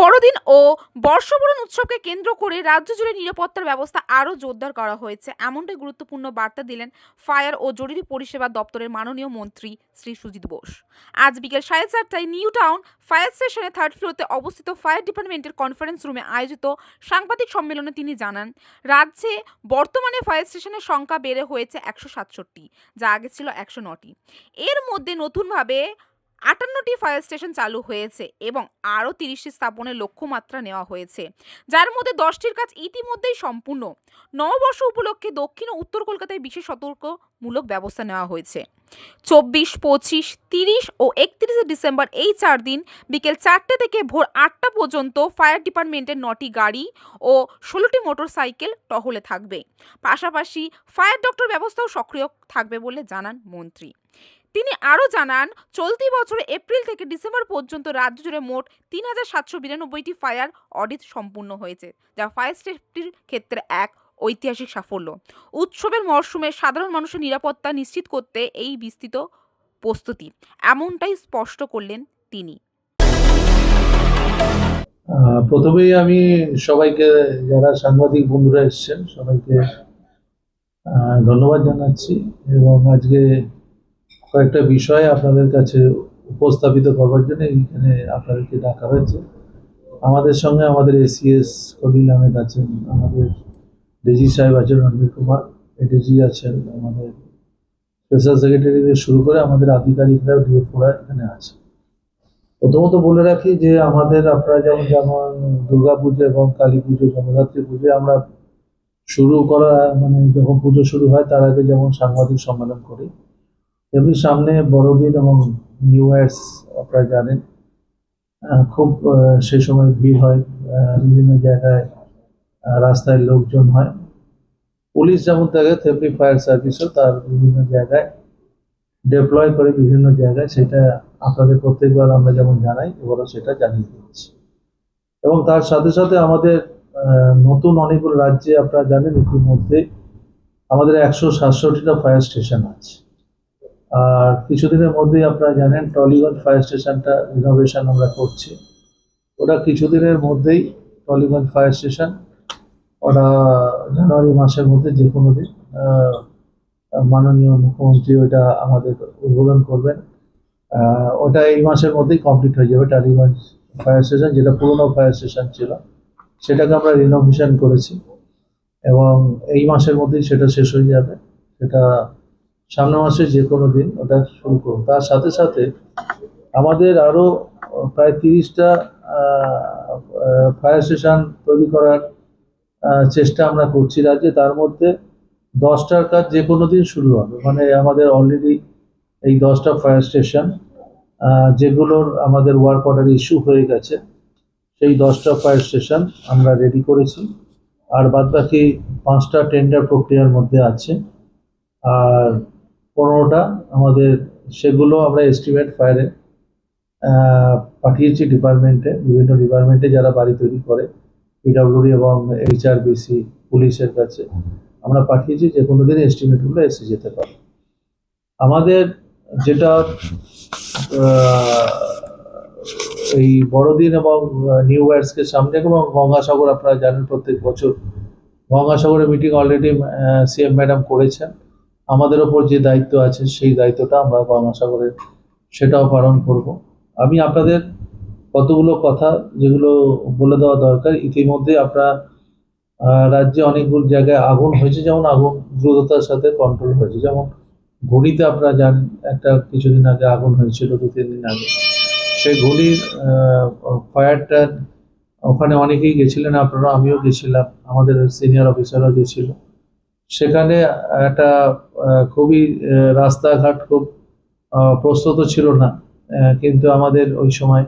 বড়দিন ও বর্ষবরণ উৎসবকে কেন্দ্র করে রাজ্য জুড়ে নিরাপত্তার ব্যবস্থা আরও জোরদার করা হয়েছে। এমনটাই গুরুত্বপূর্ণ বার্তা দিলেন ফায়ার ও জরুরি পরিষেবা দপ্তরের মাননীয় মন্ত্রী শ্রী সুজিত বোস। আজ বিকেল সাড়ে চারটায় নিউ টাউন ফায়ার স্টেশনের থার্ড ফ্লোরতে অবস্থিত ফায়ার ডিপার্টমেন্টের কনফারেন্স রুমে আয়োজিত সাংবাদিক সম্মেলনে তিনি জানান, রাজ্যে বর্তমানে ফায়ার স্টেশনের সংখ্যা বেড়ে হয়েছে একশো সাতষট্টি, যা আগে ছিল একশো নটি। এর মধ্যে নতুনভাবে আটান্নটি ফায়ার স্টেশন চালু হয়েছে এবং আরও তিরিশটি স্থাপনের লক্ষ্যমাত্রা নেওয়া হয়েছে। যার মধ্যে দশটির কাজ ইতিমধ্যেই সম্পূর্ণ। নববর্ষ উপলক্ষে দক্ষিণ ও উত্তর কলকাতায় বিশেষ সতর্কমূলক ব্যবস্থা নেওয়া হয়েছে। চব্বিশ, পঁচিশ, তিরিশ ও একত্রিশে ডিসেম্বর এই চার দিন বিকেল চারটে থেকে ভোর আটটা পর্যন্ত ফায়ার ডিপার্টমেন্টের নটি গাড়ি ও ষোলোটি মোটর সাইকেল টহলে থাকবে। পাশাপাশি ফায়ার ডক্টর ব্যবস্থাও সক্রিয় থাকবে বলে জানান মন্ত্রী। তিনি আরও জানান, চলতি বছরে এপ্রিল থেকে ডিসেম্বর পর্যন্ত রাজ্য জুড়ে মোট তিন হাজার সাতশো বিরানব্বইটি ফায়ার অডিট সম্পূর্ণ হয়েছে, যা ফায়ার সেফটির ক্ষেত্রে এক ঐতিহাসিক সাফল্য। উৎসবের মরশুমে সাধারণ মানুষের নিরাপত্তা নিশ্চিত করতে এই বিস্তৃত প্রস্তুতি, এমনটাই স্পষ্ট করলেন তিনি। প্রথমেই আমি সবাইকে, যারা সাংবাদিক বন্ধুরা এসেছেন, সবাইকে ধন্যবাদ জানাচ্ছি এবং আজকে কয়েকটা বিষয় আপনাদের কাছে উপস্থাপিত করবার জন্য এখানে আপনাদেরকে ডাকা হয়েছে। আমাদের সঙ্গে আমাদের এসিএস কলিল আহমেদ আছেন, আমাদের ডিজি সাহেব আছেন, রণবীর কুমার এডিজি আছেন, আমাদের স্পেশাল সেক্রেটারি থেকে শুরু করে আমাদের আধিকারিকরাও ডিএফওরা এখানে আছে। প্রথমত বলে রাখি যে আমাদের আপনারা যেমন যেমন দুর্গা পুজো এবং কালী পুজো জগদ্ধাত্রী পুজো আমরা শুরু করা মানে যখন পুজো শুরু হয় তার আগে যেমন সাংবাদিক সম্মেলন করি তেমনি সামনে বড়দিন এবং নিউ ইয়ার্স আপনারা জানেন খুব সেই সময় ভিড় হয় বিভিন্ন জায়গায় রাস্তায় লোকজন হয়। পুলিশ যেমন থাকে তেমনি ফায়ার সার্ভিসও তার বিভিন্ন জায়গায় ডেপ্লয় করে বিভিন্ন জায়গায়, সেটা আপনাদের প্রত্যেকবার আমরা যেমন জানাই, এবারও সেটা জানিয়ে দিচ্ছি। এবং তার সাথে সাথে আমাদের নতুন অনেকগুলো রাজ্যে আপনারা জানেন, ইতিমধ্যে আমাদের একশো সাতষট্টিটা ফায়ার স্টেশন আছে। আর কিছুদিনের মধ্যেই আপনারা জানেন টলিগঞ্জ ফায়ার স্টেশনটা রিনোভেশন আমরা করছি। ওটা কিছুদিনের মধ্যেই টলিগঞ্জ ফায়ার স্টেশন ওটা জানুয়ারি মাসের মধ্যে যে কোনো দিন মাননীয় মুখ্যমন্ত্রী ওটা আমাদের উদ্বোধন করবেন। ওটা এই মাসের মধ্যেই কমপ্লিট হয়ে যাবে টালিগঞ্জ ফায়ার স্টেশন যেটা পুরনো ফায়ার স্টেশন ছিল। সেটাকে আমরা রিনোভেশন করেছি এবং এই মাসের মধ্যেই সেটা শেষ হয়ে যাবে। সেটা সামনের মাসে যে কোনো দিন ওটা শুরু করব। তার সাথে সাথে আমাদের আরও প্রায় তিরিশটা ফায়ার স্টেশন তৈরি করার চেষ্টা আমরা করছি রাজ্যে। তার মধ্যে দশটার কাজ যে কোনো দিন শুরু হবে। মানে আমাদের অলরেডি এই দশটা ফায়ার স্টেশন যেগুলোর আমাদের ওয়ার্ক অর্ডার ইস্যু হয়ে গেছে, সেই দশটা ফায়ার স্টেশন আমরা রেডি করেছি। আর বাদবাকি পাঁচটা টেন্ডার প্রক্রিয়ার মধ্যে আছে। আর পনেরোটা আমাদের সেগুলো আমরা এস্টিমেট ফায়ারে পাঠিয়েছি ডিপার্টমেন্টে বিভিন্ন ডিপার্টমেন্টে যারা বাড়ি তৈরি করে পিডাব্লিউডি এবং এইচআরবিসি পুলিশের কাছে, আমরা পাঠিয়েছি যে কোনো দিন এস্টিমেটগুলো এসে যেতে পারে। আমাদের যেটা এই বড়দিন এবং নিউ ইয়ার্সকে সামনে এবং গঙ্গাসাগর আপনারা জানেন প্রত্যেক বছর গঙ্গাসাগরের মিটিং অলরেডি সিএম ম্যাডাম করেছেন। আমাদের ওপর যে দায়িত্ব আছে, সেই দায়িত্বটা আমরা গঙ্গাসাগরের সেটাও পালন করব। আমি আপনাদের কতগুলো কথা যেগুলো বলে দেওয়া দরকার, ইতিমধ্যে আপনারা রাজ্যে অনেকগুলো জায়গায় আগুন হয়েছে, যেমন আগুন দ্রুততার সাথে কন্ট্রোল হয়েছে। যেমন ঘুড়িতে আপনারা যান, একটা কিছুদিন আগে আগুন হয়েছিল, দু, তিন দিন আগে। সেই ঘুড়ির ফায়ারটা ওখানে অনেকেই গেছিলেন আপনারা আমিও গেছিলাম। আমাদের সিনিয়র অফিসারও গেছিল। সেখানে একটা খুবই রাস্তাঘাট খুব প্রস্তুত ছিল না। কিন্তু আমাদের ওই সময়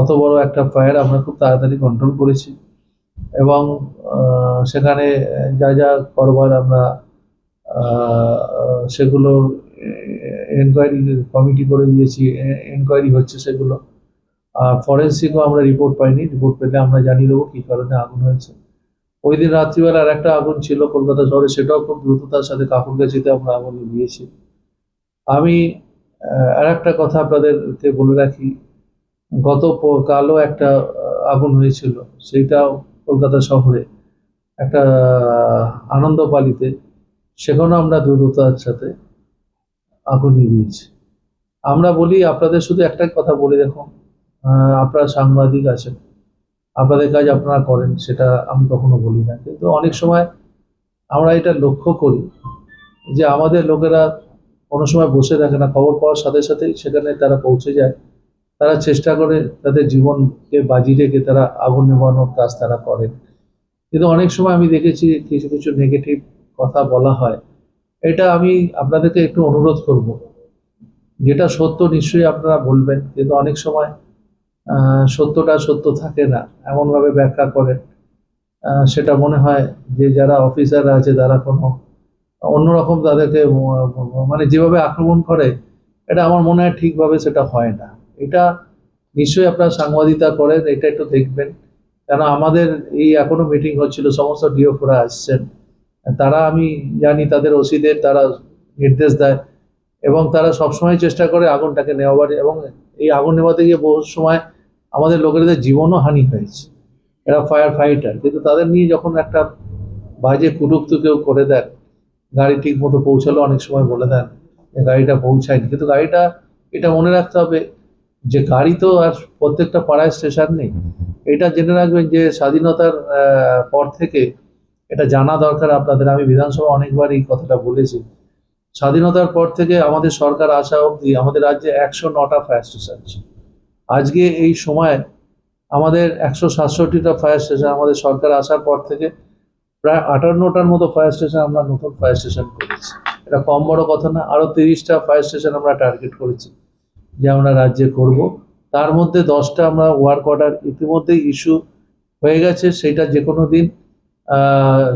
অত বড় একটা ফায়ার আমরা খুব তাড়াতাড়ি কন্ট্রোল করেছি। এবং সেখানে যা যা করবার আমরা সেগুলো এনকোয়ারি কমিটি করে দিয়েছি। এনকোয়ারি হচ্ছে সেগুলো। আর ফরেন্সিকও আমরা রিপোর্ট পাইনি। রিপোর্ট পেলে আমরা জানিয়ে দেবো কী কারণে আগুন হয়েছে। ওই দিন রাত্রিবেলা আর একটা আগুন ছিল কলকাতা শহরে, সেটাও খুব দ্রুততার সাথে কাকুরগাছিতে আমরা আগুন নিয়েছি। আমি আর একটা কথা আপনাদেরকে বলে রাখি, গত কালও একটা আগুন হয়েছিল, সেইটাও কলকাতা শহরে। একটা আনন্দপালিতে সেখানেও আমরা দ্রুততার সাথে আগুন নিয়েছি। আমরা বলি, আপনাদের শুধু একটাই কথা বলে দেখুন আপনারা সাংবাদিক আছেন। আপনাদের কাজ আপনারা করেন, সেটা আমি কখনো বলি না। কিন্তু অনেক সময় আমরা এটা লক্ষ্য করি যে আমাদের লোকেরা কোনো সময় বসে থাকে না, খবর পাওয়ার সাথে সাথেই সেখানে তারা পৌঁছে যায়। তারা চেষ্টা করে তাদের জীবনকে বাজি রেখে তারা আগুন নেভানোর কাজ তারা করেন। কিন্তু অনেক সময় আমি দেখেছি কিছু কিছু নেগেটিভ কথা বলা হয়। এটা আমি আপনাদেরকে একটু অনুরোধ করব। যেটা সত্য নিশ্চয়ই আপনারা বলবেন, কিন্তু অনেক সময় সত্যটা সত্য থাকে না, এমনভাবে ব্যাখ্যা করেন। সেটা মনে হয় যে যারা অফিসাররা আছে তারা কোনো অন্যরকম তাদেরকে মানে যেভাবে আক্রমণ করে, এটা আমার মনে হয় ঠিকভাবে সেটা হয় না। এটা নিশ্চয়ই আপনারা সাংবাদিকতা করেন, এটা একটু দেখবেন। কেন আমাদের এই এখনও মিটিং হচ্ছিল, সমস্ত ডিওফোরা আসছেন। তারা আমি জানি তাদের ওসিদের তারা নির্দেশ দেয় এবং তারা সবসময় চেষ্টা করে আগুনটাকে নেওয়ার এবং এই আগুন নেওয়াতে গিয়ে বহু সময় আমাদের লোকেদের জীবনও হানি হয়েছে। এরা ফায়ার ফাইটার কিন্তু তাদের নিয়ে যখন একটা বাজে কুটুক্ত কেউ করে দেন, গাড়ি ঠিক মতো পৌঁছালো, অনেক সময় বলে দেন গাড়িটা পৌঁছায়নি। কিন্তু গাড়িটা, এটা মনে রাখতে হবে যে গাড়ি তো আর প্রত্যেকটা পাড়ায় স্টেশন নেই। এটা জেনে রাখবেন যে স্বাধীনতার পর থেকে এটা জানা দরকার আপনাদের। আমি বিধানসভা অনেকবার এই কথাটা বলেছি। স্বাধীনতার পর থেকে আমাদের সরকার আসা অবধি আমাদের রাজ্যে একশো নটা ফায়ার স্টেশন আছে আজকে এই সময় আমাদের একশো সাতষট্টিটা ফায়ার স্টেশন আমাদের সরকার আসার পর থেকে প্রায় আটান্নটার মতো ফায়ার স্টেশন আমরা নতুন ফায়ার স্টেশন করেছি। এটা কম বড় কথা না আরও তিরিশটা ফায়ার স্টেশন আমরা টার্গেট করেছি যে আমরা রাজ্যে করব। তার মধ্যে দশটা আমরা ওয়ার্ক অর্ডার ইতিমধ্যেই ইস্যু হয়ে গেছে সেটা যে কোনো দিন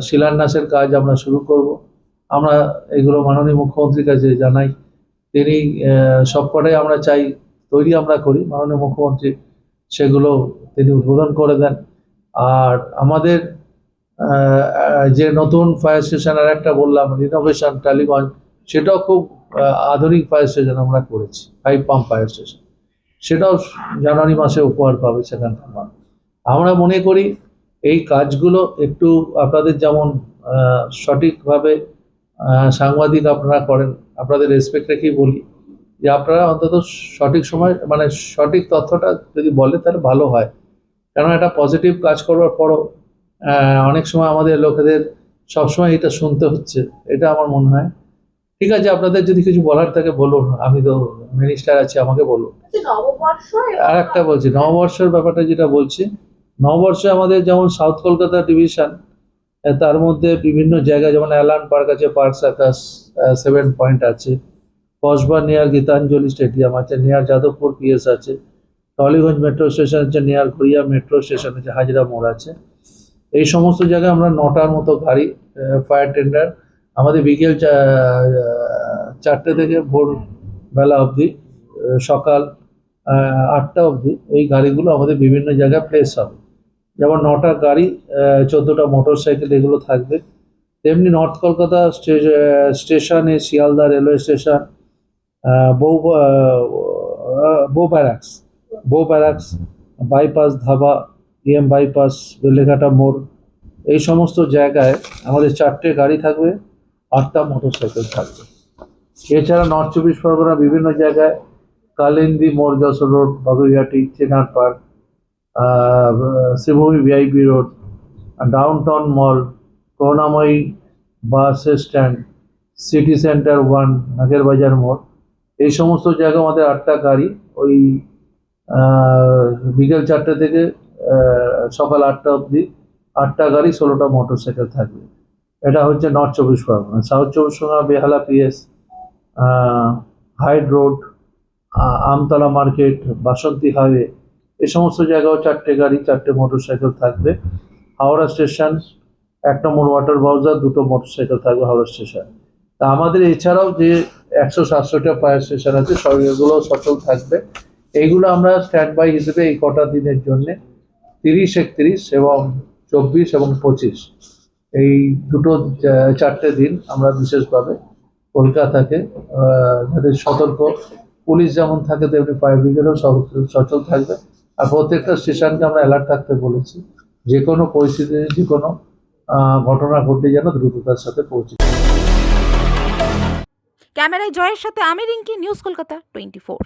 শিলান্যাসের কাজ আমরা শুরু করব। আমরা এগুলো মাননীয় মুখ্যমন্ত্রীর কাছে জানাই, তিনি সবকটাই আমরা চাই তৈরি আমরা করি। মাননীয় মুখ্যমন্ত্রী সেগুলো তিনি উদ্বোধন করে দেন। আর আমাদের যে নতুন ফায়ার স্টেশন আর একটা বললাম রিনোভেশন টালিগঞ্জ, সেটাও খুব আধুনিক ফায়ার স্টেশন আমরা করেছি ফাইভ পাম্প ফায়ার স্টেশন সেটাও জানুয়ারি মাসে উপহার পাবে সেখানকার মানুষ। আমরা মনে করি এই কাজগুলো একটু আপনাদের যেমন সঠিকভাবে সাংবাদিক আপনারা করেন, আপনাদের রেসপেক্ট রেখেই বলি। যে আপনারা অন্তত সঠিক সময় মানে সঠিক তথ্যটা যদি বলে তাহলে ভালো হয়। কারণ একটা পজিটিভ কাজ করবার পরও অনেক সময় আমাদের লোকেদের সবসময় এটা শুনতে হচ্ছে এটা আমার মনে হয়। ঠিক আছে আপনাদের যদি কিছু বলার থাকে বলুন আমি তো মিনিস্টার আছি আমাকে বলুন। আচ্ছা, আর একটা বলছি নববর্ষের ব্যাপারটা যেটা বলছি নববর্ষে আমাদের যেমন সাউথ কলকাতা ডিভিশন তার মধ্যে বিভিন্ন জায়গায় যেমন অ্যালান পার্ক আছে পার্ক সার্কাস সেভেন পয়েন্ট আছে। কসবা নিয়ার গীতাঞ্জলি স্টেডিয়াম আছে নিয়ার যাদবপুর পিএস আছে, টলিগঞ্জ মেট্রো স্টেশন আছে নিয়ার ঘড়িয়া মেট্রো স্টেশন আছে, হাজরা মোড় আছে। এই সমস্ত জায়গায় আমরা নটার মতো গাড়ি ফায়ার টেন্ডার আমাদের বিকেল চারটে থেকে ভোর বেলা অবধি সকাল আটটা অবধি এই গাড়িগুলো আমাদের বিভিন্ন জায়গায় প্লেস হবে। যেমন নটা গাড়ি চোদ্দোটা মোটর সাইকেল এগুলো থাকবে। তেমনি নর্থ কলকাতা স্টে- স্টেশনে শিয়ালদা রেলওয়ে স্টেশন আহ, Bow Barracks Bow Barracks bypass dhaba EM bypass Beleghata মোড় এই সমস্ত জায়গায় আমাদের চারটে গাড়ি থাকবে আটটা মোটর সাইকেল থাকবে। এছাড়া নর্থ চব্বিশ পরগনা বিভিন্ন জায়গায় কালিন্দি মোড় Jessore road Baguiati Chinar park Sreebhumi VIP road down town mall Karunamoyee bus stand city centre one Nager Bazar মোড় এই সমস্ত জায়গা আমাদের আটটা গাড়ি, ওই বিকেল চারটে থেকে সকাল আটটা অবধি আটটা গাড়ি, ষোলোটা মোটর সাইকেল থাকবে। এটা হচ্ছে north Chabbis Pargana south Chabbis Pargana, Behala PS Hyde road Amtala market, Basanti highway, এই সমস্ত জায়গাও চারটে গাড়ি, চারটে মোটর সাইকেল থাকবে। হাওড়া স্টেশন, এক নম্বর ওয়াটার বাউজার দুটো মোটর সাইকেল থাকবে হাওড়া স্টেশন। তা আমাদের এছাড়াও যে একশো সাতশোটা ফায়ার স্টেশন আছে, সব এগুলো সচল থাকবে। এইগুলো আমরা স্ট্যান্ড বাই হিসেবে এই কটা দিনের জন্যে তিরিশ, একত্রিশ এবং চব্বিশ এবং পঁচিশ। এই দুটো চারটে দিন আমরা বিশেষভাবে কলকাতাকে যাতে সতর্ক, পুলিশ যেমন থাকে তেমনি ফায়ার ব্রিগেডও সচল থাকবে। আর প্রত্যেকটা স্টেশনকে আমরা অ্যালার্ট থাকতে বলেছি যে কোনো পরিস্থিতিতে যে কোনো ঘটনা ঘটলে যেন দ্রুততার সাথে পৌঁছে ক্যামেরায় জয়ের সাথে আমি Rinki news Kolkata twenty four.